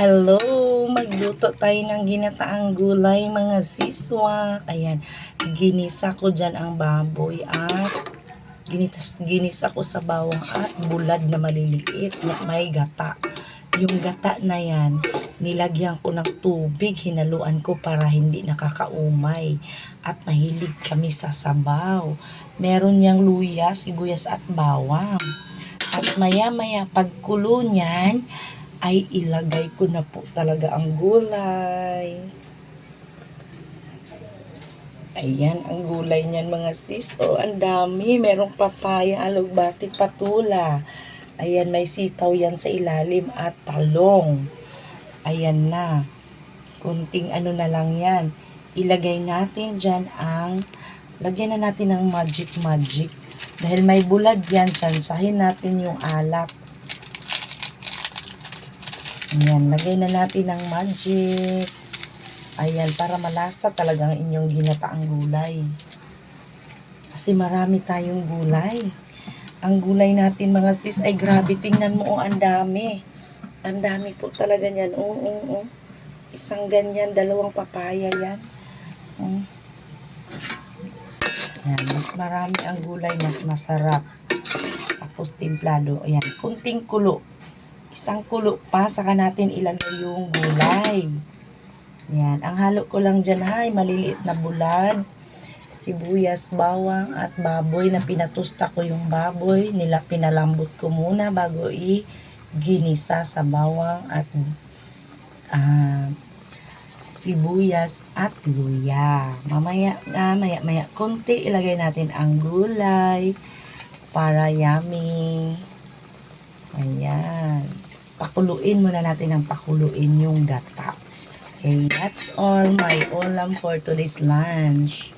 Hello! Magluto tayo ng ginataang gulay mga siswak. Ayan, ginisa ko dyan ang baboy at ginitas, ginisa ko sa bawang at bulad na maliliit na may gata. Yung gata na yan, nilagyan ko ng tubig, hinaluan ko para hindi nakakaumay. At mahilig kami sa sabaw. Meron niyang luya, sibuyas at bawang. At maya-maya pagkulo niyan, ay ilagay ko na po talaga ang gulay. Ayan, ang gulay niyan mga sis. Oh, ang dami. Merong papaya, alugbati, patula. Ayan, may sitaw yan sa ilalim at talong. Ayan na. Kunting ano na lang yan. Ilagay natin dyan ang, lagyan na natin ng magic magic. Dahil may bulad yan, tsansahin natin yung alak. Ayan, lagay na natin ng magic. Ayan, para malasa talaga ang inyong ginataang gulay. Kasi marami tayong gulay. Ang gulay natin mga sis ay grabe. Tingnan mo, oh, ang dami. Ang dami po talaga niyan. Oo, oo, oo. Isang ganyan, dalawang papaya yan. Mm. Ayan, mas marami ang gulay, mas masarap. Tapos timplado. Ayan, kunting kulo isang kulo pa, saka natin ilagay yung gulay. Yan. Ang halo ko lang dyan ay maliliit na bulad, sibuyas, bawang, at baboy na pinatusta ko yung baboy. Nila pinalambot ko muna bago i-ginisa sa bawang at ah, sibuyas at luya. Mamaya, ah, maya, maya, konti ilagay natin ang gulay para yummy. Ayan. Pakuluin muna natin ng pakuluin yung gata. Okay, that's all my ulam for today's lunch.